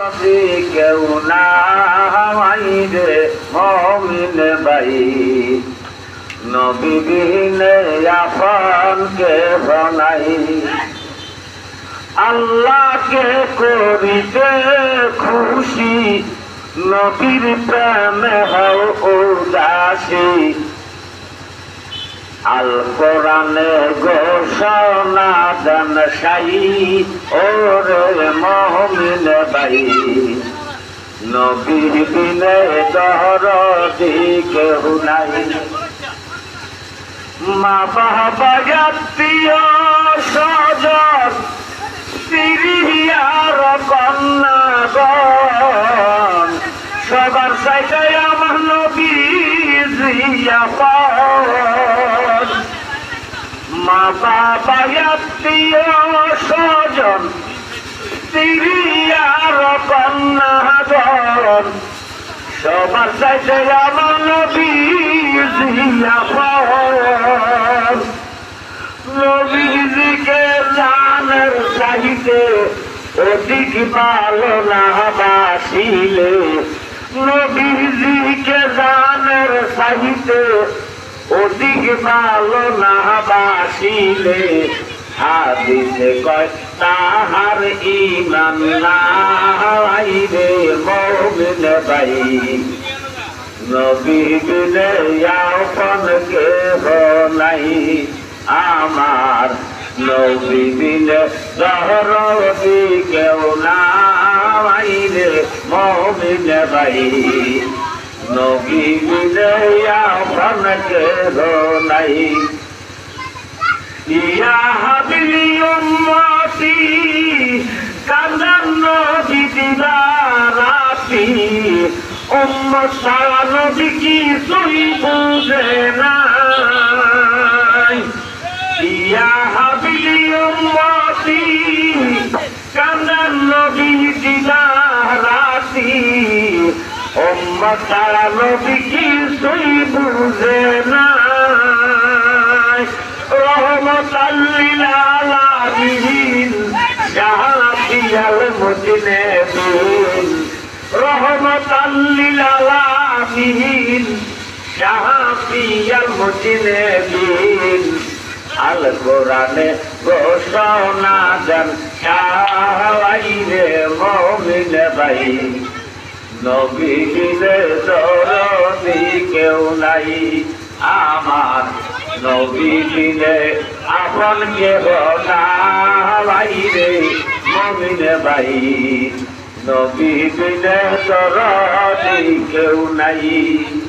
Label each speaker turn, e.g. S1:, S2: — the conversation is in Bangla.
S1: কেউ না রে মমিন ভাই নবীবিহীনে আপন কে বনাই। আল্লাহকে করিতে খুশি, নবীর প্রেমে হও উদাসী। আল কোরআনে ঘোষণা দেন সাই ওরে মহমিন বাই নবীর বিনে দহর দিকে হুনাই মা বাবা জাতীয় সজন সিরিয়ার কন্যাগণ সবার সাইতে আমার নবী জিয়া পাওন মা স্বজন সবার পাওন নবীজিকে জানের চাহিতে অধিক ভালো না বাসিলে নবীজিকে জানের চাহিতে অধিক ভালো না বাসিলে হাদিসে কয়, তাহার ইমান নাই রে মৌমিন ভাই। নবী বিনে আপন কে নাই, আমার নবী বিনে দহরবি কেউ নাই রে মমিন ভাই। নবী বিনে আপন কে নাই। ইয়া হাবিলি উম্মতি কান্দান নবী দিদারাতি উম্মত সারা নবী কি তুই বুঝে নাই? ইয়া সারা নবী কি তুই বুঝে নাই? রহমতাল্লিল আলামিন জাহাতিয়াল মদিনে বিন রহমতাল্লিল আলামিন জাহাতিয়াল মদিনে বিন আল কোরআনে ঘোষণা দেন সাহাই রে মমিন নবী দিলে দরদি কেউ নাই। আমার নবীরে আপন কেহ নাই রে, মমিন ভাই। নবীরে দরদি কেউ নাই।